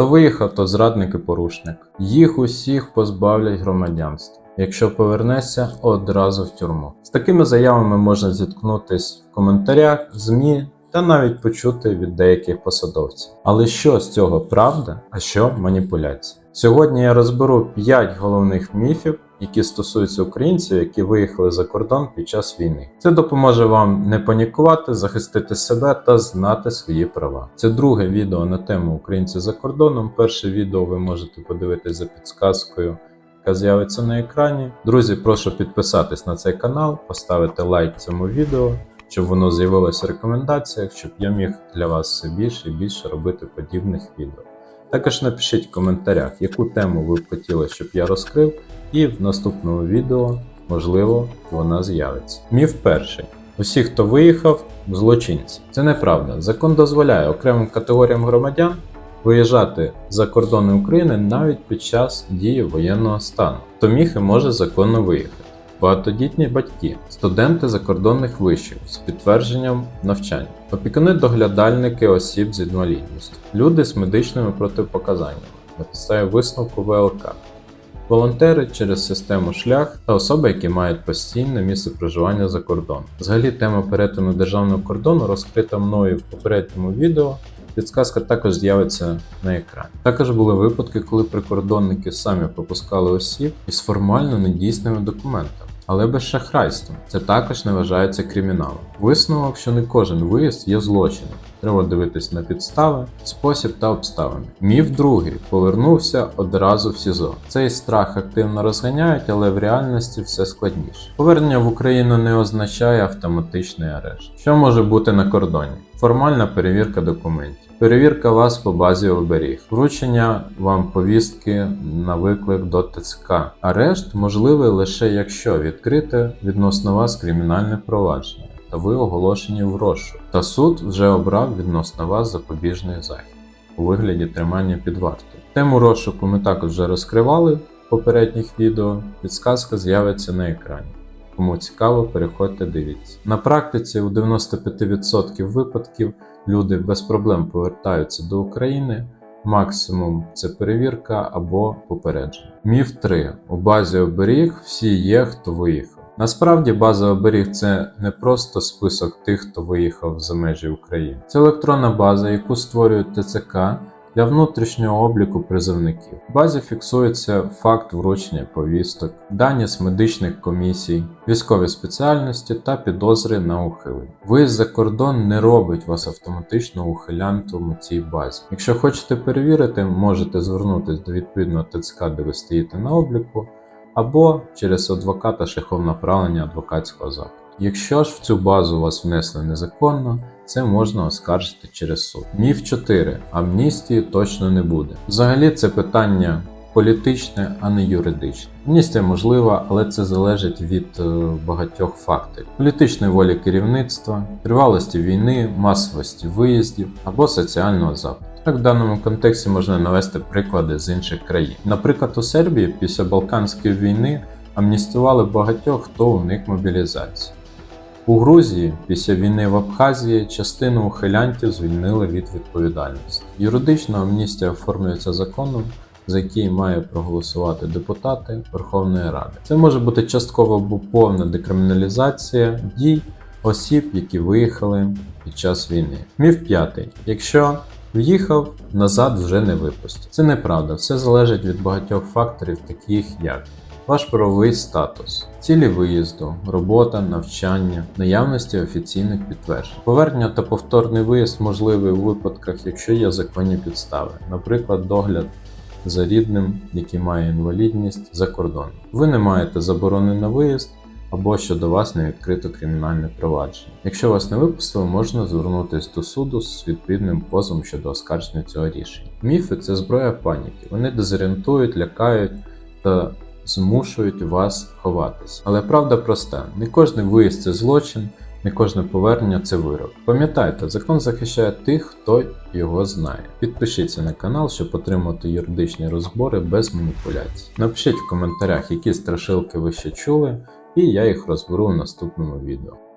Хто виїхав, то зрадник і порушник. Їх усіх позбавлять громадянства. Якщо повернешся, одразу в тюрму. З такими заявами можна зіткнутись в коментарях, ЗМІ та навіть почути від деяких посадовців. Але що з цього правда, а що маніпуляція? Сьогодні я розберу 5 головних міфів, які стосуються українців, які виїхали за кордон під час війни. Це допоможе вам не панікувати, захистити себе та знати свої права. Це друге відео на тему Українці за кордоном. Перше відео ви можете подивитись за підсказкою. Яка з'явиться на екрані. Друзі, прошу підписатись на цей канал, поставити лайк цьому відео, щоб воно з'явилося в рекомендаціях, щоб я міг для вас все більше і більше робити подібних відео. Також напишіть в коментарях, яку тему ви б хотіли, щоб я розкрив, і в наступному відео, можливо, вона з'явиться. Міф перший. Усі, хто виїхав, злочинці. Це неправда. Закон дозволяє окремим категоріям громадян виїжджати за кордони України навіть під час дії воєнного стану. Хто міг і може законно виїхати. Багатодітні батьки, студенти закордонних вишів з підтвердженням навчання, опікуни доглядальники осіб з інвалідністю, люди з медичними протипоказаннями на підставі висновку ВЛК, волонтери через систему шлях та особи, які мають постійне місце проживання за кордоном. Взагалі, тема перетину державного кордону розкрита мною в попередньому відео. Підсказка також з'явиться на екрані. Також були випадки, коли прикордонники самі пропускали осіб із формально недійсними документами, але без шахрайства. Це також не вважається криміналом. Висновок, що не кожен виїзд є злочином. Треба дивитись на підстави, спосіб та обставини. Міф другий повернувся одразу в СІЗО. Цей страх активно розганяють, але в реальності все складніше. Повернення в Україну не означає автоматичний арешт. Що може бути на кордоні? Формальна перевірка документів. Перевірка вас по базі оберіг, вручення вам повістки на виклик до ТЦК. Арешт можливий лише якщо відкрите відносно вас кримінальне провадження та ви оголошені в розшук. Та суд вже обрав відносно вас запобіжний захід у вигляді тримання під вартою. Тему розшуку ми також вже розкривали в попередніх відео. Підсказка з'явиться на екрані. Кому цікаво, переходьте дивіться. На практиці у 95% випадків люди без проблем повертаються до України. Максимум це перевірка або попередження. Міф 3. У базі оберіг всі є, хто виїхав. Насправді база оберіг це не просто список тих, хто виїхав за межі України. Це електронна база, яку створюють ТЦК для внутрішнього обліку призовників. В базі фіксується факт вручення повісток, дані з медичних комісій, військові спеціальності та підозри на ухилення. Виїзд за кордон не робить вас автоматично ухилянтом у цій базі. Якщо хочете перевірити, можете звернутися до відповідного ТЦК, де ви стоїте на обліку, або через адвоката шляхом направлення адвокатського запиту. Якщо ж в цю базу вас внесли незаконно, це можна оскаржити через суд. Міф 4. Амністії точно не буде. Взагалі це питання політичне, а не юридичне. Амністія можлива, але це залежить від е, багатьох факторів: політичної волі керівництва, тривалості війни, масовості виїздів або соціального запиту. Так, в даному контексті можна навести приклади з інших країн. Наприклад, у Сербії після Балканської війни амністували багатьох, хто уник мобілізації. У Грузії після війни в Абхазії частину ухилянтів звільнили від відповідальності. Юридично амністія оформлюється законом, за який має проголосувати депутати Верховної Ради. Це може бути часткова або повна декриміналізація дій осіб, які виїхали під час війни. Міф п'ятий. Якщо в'їхав, назад вже не випустять. Це неправда, все залежить від багатьох факторів, таких як ваш правовий статус, цілі виїзду, робота, навчання, наявності офіційних підтверджень. Повернення та повторний виїзд можливий у випадках, якщо є законні підстави, наприклад, догляд за рідним, який має інвалідність за кордоном. Ви не маєте заборони на виїзд. Або щодо вас не відкрито кримінальне провадження. Якщо вас не випустили, можна звернутися до суду з відповідним позовом щодо оскарження цього рішення. Міфи це зброя паніки. Вони дезорієнтують, лякають та змушують вас ховатись. Але правда проста: не кожний виїзд це злочин, не кожне повернення це вирок. Пам'ятайте, закон захищає тих, хто його знає. Підпишіться на канал, щоб отримати юридичні розбори без маніпуляцій. Напишіть в коментарях, які страшилки ви ще чули, і я їх розберу в наступному відео.